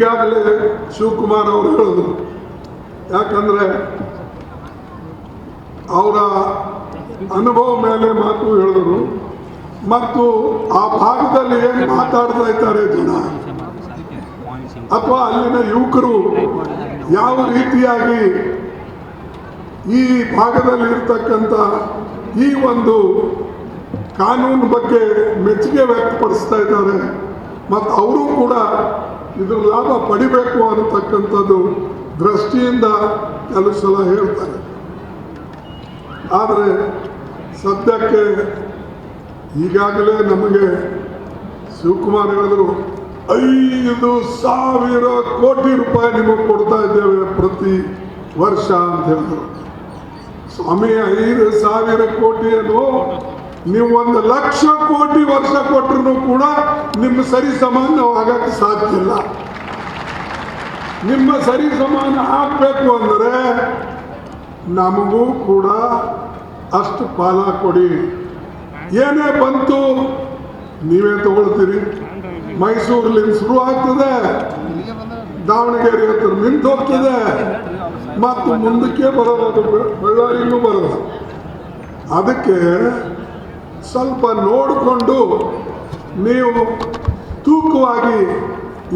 ಈಗಾಗಲೇ ಶಿವಕುಮಾರ್ ಅವರು ಹೇಳಿದ್ರು ಯಾಕಂದ್ರೆ ಅವರ ಅನುಭವ ಮೇಲೆ ಮಾತು ಹೇಳಿದರು. ಮತ್ತು ಆ ಭಾಗದಲ್ಲಿ ಏನು ಮಾತಾಡ್ತಾ ಇದ್ದಾರೆ ಜನ? ಅಥವಾ ಅಲ್ಲಿನ ಯುವಕರು ಯಾವ ರೀತಿಯಾಗಿ ಈ ಭಾಗದಲ್ಲಿ ಇರ್ತಕ್ಕಂಥ ಈ ಒಂದು ಕಾನೂನು ಬಗ್ಗೆ ಮೆಚ್ಚುಗೆ ವ್ಯಕ್ತಪಡಿಸ್ತಾ ಇದ್ದಾರೆ. ಮತ್ತು ಅವರು ಕೂಡ ಇದ್ರ ಲಾಭ ಪಡಿಬೇಕು ಅನ್ನತಕ್ಕಂಥದ್ದು ದೃಷ್ಟಿಯಿಂದ ಕೆಲವು ಸಲ ಹೇಳ್ತಾರೆ. ಆದರೆ ಸದ್ಯಕ್ಕೆ ಈಗಾಗಲೇ ನಮಗೆ ಶಿವಕುಮಾರ್ ಹೇಳಿದ್ರು, ಐದು ಸಾವಿರ ಕೋಟಿ ರೂಪಾಯಿ ನಿಮಗೆ ಕೊಡ್ತಾ ಇದ್ದೇವೆ ಪ್ರತಿ ವರ್ಷ ಅಂತ ಹೇಳಿದ್ರು. ಸ್ವಾಮಿ, ಐದು ಸಾವಿರ ಕೋಟಿಯನ್ನು ನೀವು ಒಂದು ಲಕ್ಷ ಕೋಟಿ ವರ್ಷ ಕೊಟ್ಟರು ಕೂಡ ನಿಮ್ಮ ಸರಿ ಸಮಾನ ಆಗಕ್ಕೆ ಸಾಧ್ಯ ಇಲ್ಲ. ನಿಮ್ಮ ಸರಿ ಸಮಾನ ಆಗಬೇಕು ಅಂದರೆ ನಮಗೂ ಕೂಡ ಅಷ್ಟು ಪಾಲ ಕೊಡಿ. ಏನೇ ಬಂತು ನೀವೇ ತಗೊಳ್ತೀರಿ. ಮೈಸೂರಲ್ಲಿ ಶುರು ಆಗ್ತದೆ. ದಾವಣಗೆರೆ ಹತ್ರ ನಿಂತು ಹೋಗ್ತದೆ. ಮತ್ತು ಮುಂದಕ್ಕೆ ಬರೋದು ಬಳ್ಳಾರಿಗೂ ಬರೋದು ಅದಕ್ಕೆ ಸ್ವಲ್ಪ ನೋಡಿಕೊಂಡು ನೀವು ತೂಕವಾಗಿ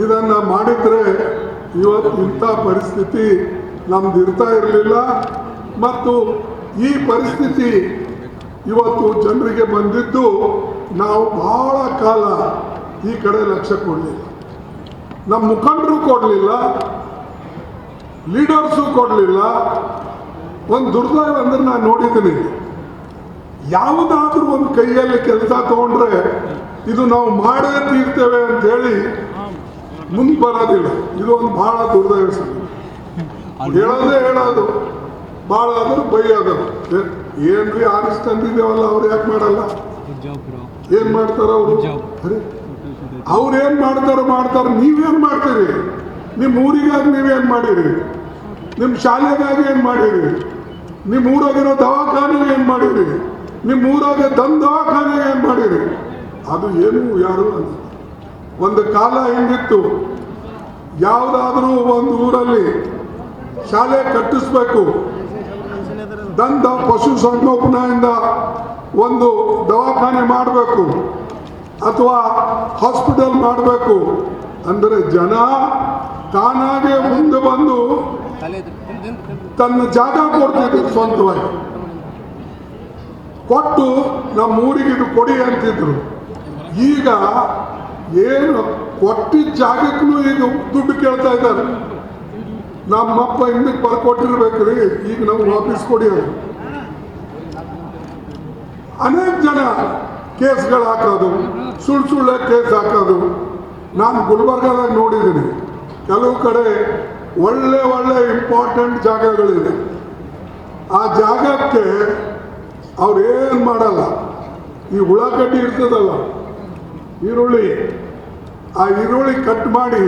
ಇದನ್ನು ಮಾಡಿದರೆ ಇವತ್ತು ಇಂಥ ಪರಿಸ್ಥಿತಿ ನಮ್ದು ಇರ್ತಾ ಇರಲಿಲ್ಲ. ಮತ್ತು ಈ ಪರಿಸ್ಥಿತಿ ಇವತ್ತು ಜನರಿಗೆ ಬಂದಿದ್ದು ನಾವು ಬಹಳ ಕಾಲ ಈ ಕಡೆ ಲಕ್ಷ್ಯ ಕೊಡಲಿಲ್ಲ. ನಮ್ಮ ಮುಖಂಡರು ಕೊಡಲಿಲ್ಲ, ಲೀಡರ್ಸು ಕೊಡಲಿಲ್ಲ. ಒಂದು ದುರ್ದೈವ ಅಂದ್ರೆ ನಾನು ನೋಡಿದ್ದೀನಿ. ಯಾವುದಾದ್ರೂ ಒಂದು ಕೈಯಲ್ಲಿ ಕೆಲಸ ತಗೊಂಡ್ರೆ ಇದು ನಾವು ಮಾಡೇ ತೀರ್ತೇವೆ ಅಂತ ಹೇಳಿ ಮುಂದೆ ಬರೋದಿಲ್ಲ. ಇದು ಒಂದು ಬಹಳ ದುರ್ದೈವ. ಹೇಳೋದೇ ಹೇಳೋದು. ಭಾಳ ಆದರೂ ಬೈಯೋದು ಏನ್ರಿ ಆರಿಸ್ ತಂದಿದ್ದೇವಲ್ಲ ಅವ್ರು ಯಾಕೆ ಮಾಡಲ್ಲ? ಏನ್ ಮಾಡ್ತಾರ ಅವರು? ಅವ್ರು ಏನ್ ಮಾಡ್ತಾರೋ ಮಾಡ್ತಾರ ನೀವೇನ್ ಮಾಡ್ತೀರಿ? ನಿಮ್ಮ ಊರಿಗಾಗಿ ನೀವೇನ್ ಮಾಡಿರಿ? ನಿಮ್ಮ ಶಾಲೆಗಾಗಿ ಏನ್ ಮಾಡಿರಿ? ನಿಮ್ಮ ಊರಾಗಿರೋ ದವಾಖಾನೆಗೆ ಏನ್ ಮಾಡಿರಿ? ನಿಮ್ಮ ಊರಾಗೆ ದನ್ ಏನು ಮಾಡಿರಿ. ಅದು ಏನು ಯಾರು ಅಂತ. ಒಂದು ಕಾಲ ಹಿಂದಿತ್ತು ಯಾವುದಾದ್ರೂ ಒಂದು ಊರಲ್ಲಿ ಶಾಲೆ ಕಟ್ಟಿಸ್ಬೇಕು. ದಂತ ಪಶು ಸಂಗೋಪನೆಯಿಂದ ಒಂದು ದವಾಖಾನೆ ಮಾಡಬೇಕು. ಅಥವಾ ಹಾಸ್ಪಿಟಲ್ ಮಾಡಬೇಕು. ಅಂದರೆ ಜನ ತಾನಾಗೆ ಮುಂದೆ ಬಂದು ತನ್ನ ಜಾಗ ಕೊಡ್ತಿದ್ರು ಸ್ವಂತವಾಗಿ. ಕೊಟ್ಟು ನಮ್ಮ ಊರಿಗೆ ಇದು ಕೊಡಿ ಅಂತಿದ್ರು. ಈಗ ಏನು ಕೊಟ್ಟಿದ್ದ ಜಾಗಕ್ಕೂ ಈಗ ದುಡ್ಡು ಕೇಳ್ತಾ ಇದ್ದಾರೆ. ನಮ್ಮಪ್ಪ ಹಿಂದಕ್ಕೆ ಬರ್ಕೊಟ್ಟಿರ್ಬೇಕ್ರಿ, ಈಗ ನಮ್ಗೆ ವಾಪಸ್ ಕೊಡಿ ಅದು ಅನೇಕ ಜನ ಕೇಸ್ಗಳು ಹಾಕೋದು, ಸುಳ್ಳು ಸುಳ್ಳೆ ಕೇಸ್ ಹಾಕೋದು. ನಾನು ಗುಲ್ಬರ್ಗದಾಗ ನೋಡಿದ್ದೀನಿ, ಕೆಲವು ಕಡೆ ಒಳ್ಳೆ ಒಳ್ಳೆ ಇಂಪಾರ್ಟೆಂಟ್ ಜಾಗಗಳಿದೆ. ಆ ಜಾಗಕ್ಕೆ ಅವ್ರು ಏನು ಮಾಡಲ್ಲ. ಈ ಉಳ್ಳಾಗಡ್ಡಿ ಇರ್ತದಲ್ಲ, ಈರುಳ್ಳಿ, ಆ ಈರುಳ್ಳಿ ಕಟ್ ಮಾಡಿ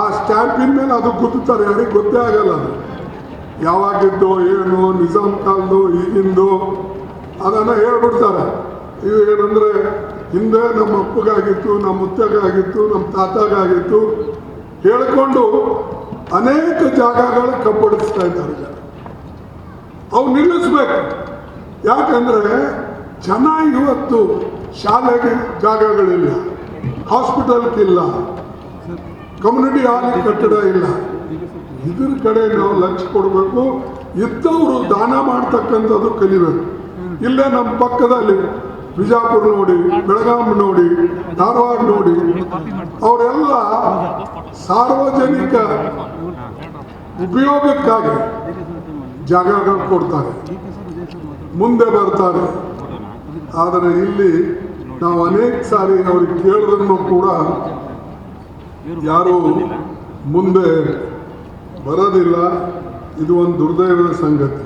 ಆ ಸ್ಟ್ಯಾಂಪಿನ ಮೇಲೆ ಅದು ಗುದ್ದುತ್ತಾರೆ. ಯಾರಿಗೆ ಗೊತ್ತೇ ಆಗಲ್ಲ ಅದು. ಯಾವಾಗಿದ್ದು ಏನು ನಿಜಾಮ್ ಕಾಲದ್ದು ಈಗಿಂದು ಅದನ್ನು ಹೇಳ್ಬಿಡ್ತಾರೆ. ಇವು ಏನಂದ್ರೆ, ಹಿಂದೆ ನಮ್ಮ ಅಪ್ಪಗಾಗಿತ್ತು, ನಮ್ಮ ಮುತ್ತಗಾಗಿತ್ತು, ನಮ್ಮ ತಾತಗಾಗಿತ್ತು, ಹೇಳ್ಕೊಂಡು ಅನೇಕ ಜಾಗಗಳು ಕಬ್ಬಡಿಸ್ತಾ ಇದ್ದಾರೆ ಅವ್ರು ಅವು ನಿಲ್ಲಿಸ್ಬೇಕು. ಯಾಕಂದ್ರೆ ಜನ ಇವತ್ತು ಶಾಲೆಗೆ ಜಾಗಗಳಿಲ್ಲ ಹಾಸ್ಪಿಟಲ್ಗಿಲ್ಲ ಕಮ್ಯುನಿಟಿ ಹಾಲ್ ಕಟ್ಟಡ ಇಲ್ಲ. ಇದ್ರ ಕಡೆ ನಾವು ಲಕ್ಷ್ಯ ಕೊಡಬೇಕು. ಇದ್ದವರು ದಾನ ಮಾಡ್ತಕ್ಕಂಥದ್ದು ಕಲಿಬೇಕು. ಇಲ್ಲೇ ನಮ್ಮ ಪಕ್ಕದಲ್ಲಿ ಬಿಜಾಪುರ ನೋಡಿ, ಬೆಳಗಾಂ ನೋಡಿ, ಧಾರವಾಡ ನೋಡಿ, ಅವರೆಲ್ಲ ಸಾರ್ವಜನಿಕ ಉಪಯೋಗಕ್ಕಾಗಿ ಜಾಗಗಳು ಕೊಡ್ತಾರೆ. ಮುಂದೆ ಬರ್ತಾರೆ. ಆದರೆ ಇಲ್ಲಿ ನಾವು ಅನೇಕ ಸಾರಿ ಅವ್ರಿಗೆ ಕೇಳಿದ್ರು ಕೂಡ ಯಾರು ಮುಂದೆ ಬರೋದಿಲ್ಲ. ಇದು ಒಂದು ದುರ್ದೈವದ ಸಂಗತಿ.